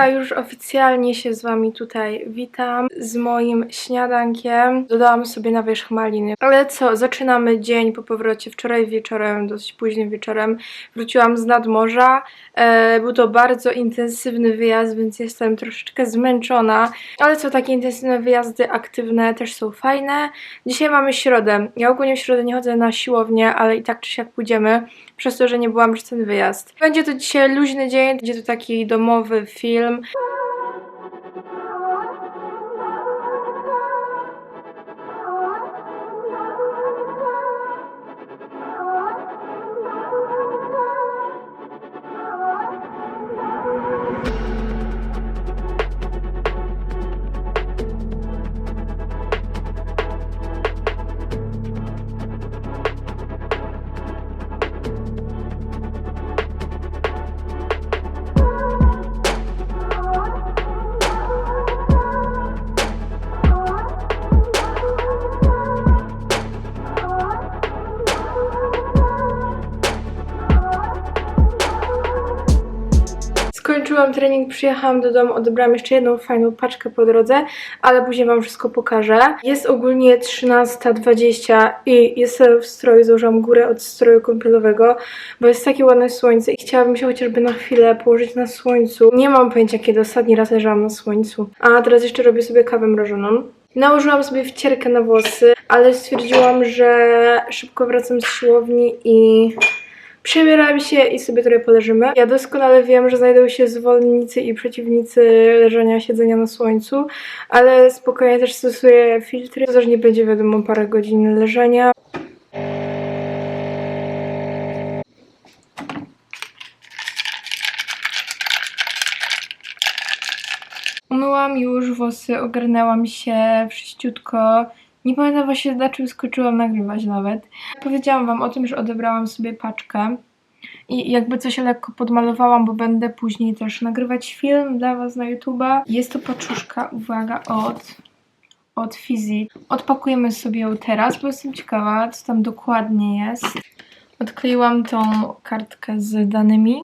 Hejka, już oficjalnie się z wami tutaj witam z moim śniadankiem. Dodałam sobie na wierzch maliny. Ale co, zaczynamy dzień po powrocie. Wczoraj wieczorem, dosyć późnym wieczorem, wróciłam z nadmorza. E, był to bardzo intensywny wyjazd, więc jestem troszeczkę zmęczona. Ale co, takie intensywne wyjazdy aktywne też są fajne. Dzisiaj mamy środę. Ja ogólnie w środę nie chodzę na siłownię, ale i tak czy siak pójdziemy, przez to, że nie byłam przez ten wyjazd. Będzie to dzisiaj luźny dzień, będzie to taki domowy film. them. Skończyłam trening, przyjechałam do domu, odebrałam jeszcze jedną fajną paczkę po drodze, ale później wam wszystko pokażę. Jest ogólnie 13.20 i jestem w stroju, założyłam górę od stroju kąpielowego, bo jest takie ładne słońce i chciałabym się chociażby na chwilę położyć na słońcu. Nie mam pojęcia, kiedy ostatni raz leżałam na słońcu. A teraz jeszcze robię sobie kawę mrożoną. Nałożyłam sobie wcierkę na włosy, ale stwierdziłam, że szybko wracam z siłowni i Przebieram się i sobie trochę poleżymy. Ja doskonale wiem, że znajdą się zwolennicy i przeciwnicy leżenia, siedzenia na słońcu, ale spokojnie też stosuję filtry, też nie będzie wiadomo parę godzin leżenia. Umyłam już włosy, ogarnęłam się wszyściutko. Nie pamiętam właśnie na czym skończyłam nagrywać nawet. Powiedziałam wam o tym, że odebrałam sobie paczkę i jakby coś lekko podmalowałam, bo będę później też nagrywać film dla was na YouTube'a. Jest to paczuszka, uwaga, od od Fizi. Odpakujemy sobie ją teraz, bo jestem ciekawa, co tam dokładnie jest. Odkleiłam tą kartkę z danymi.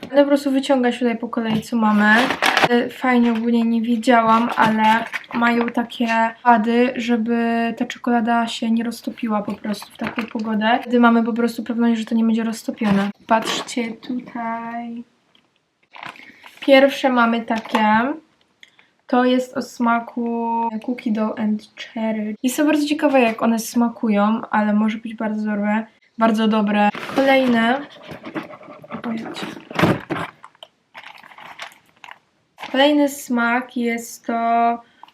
Będę po prostu wyciągać tutaj po kolei, co mamy. E, Fajnie ogólnie nie wiedziałam, ale mają takie wady, żeby ta czekolada się nie roztopiła po prostu w taką pogodę. Wtedy mamy po prostu pewność, że to nie będzie roztopione. Patrzcie tutaj. Pierwsze mamy takie. To jest o smaku cookie dough and cherry. Jestem bardzo ciekawa, jak one smakują, ale może być bardzo dobre. Bardzo dobre. Kolejne. Ojej. Kolejny smak jest to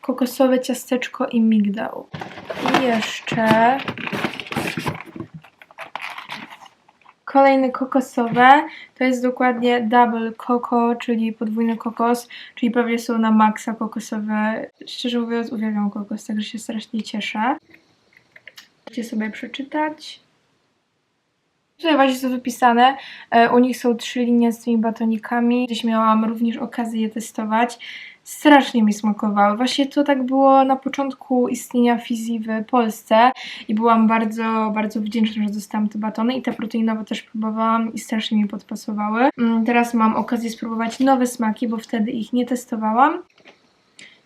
kokosowe ciasteczko i migdał. I jeszcze kolejne kokosowe. To jest dokładnie double coco, czyli podwójny kokos, czyli pewnie są na maksa kokosowe. Szczerze mówiąc, uwielbiam kokos, także się strasznie cieszę. Możecie sobie przeczytać. Tutaj właśnie są wypisane. E, U nich są trzy linie z tymi batonikami. Gdzieś miałam również okazję je testować. Strasznie mi smakowały. Właśnie to tak było na początku istnienia Fizi w Polsce i byłam bardzo, bardzo wdzięczna, że dostałam te batony i te proteinowe też próbowałam i strasznie mi podpasowały. Mm, Teraz mam okazję spróbować nowe smaki, bo wtedy ich nie testowałam.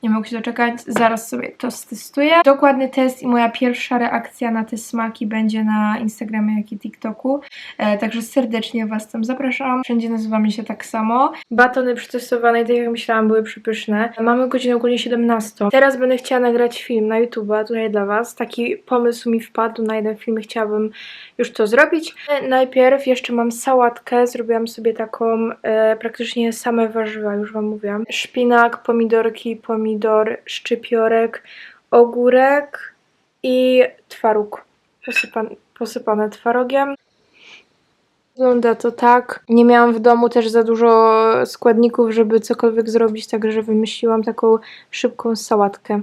Nie mogę się doczekać, zaraz sobie to stestuję. Dokładny test i moja pierwsza reakcja na te smaki będzie na Instagramie, jak i TikToku. E, także serdecznie Was tam zapraszam. Wszędzie nazywamy się tak samo. Batony przetestowane, tak jak myślałam, były przepyszne. Mamy godzinę ogólnie 17. Teraz będę chciała nagrać film na YouTube'a tutaj dla Was. Taki pomysł mi wpadł na jeden film chciałabym już to zrobić. E, Najpierw jeszcze mam sałatkę. Zrobiłam sobie taką e, praktycznie same warzywa, już Wam mówiłam. Szpinak, pomidorki, pomidor, szczypiorek, ogórek i twaróg posypan, posypane twarogiem. Wygląda to tak. Nie miałam w domu też za dużo składników, żeby cokolwiek zrobić, także wymyśliłam taką szybką sałatkę.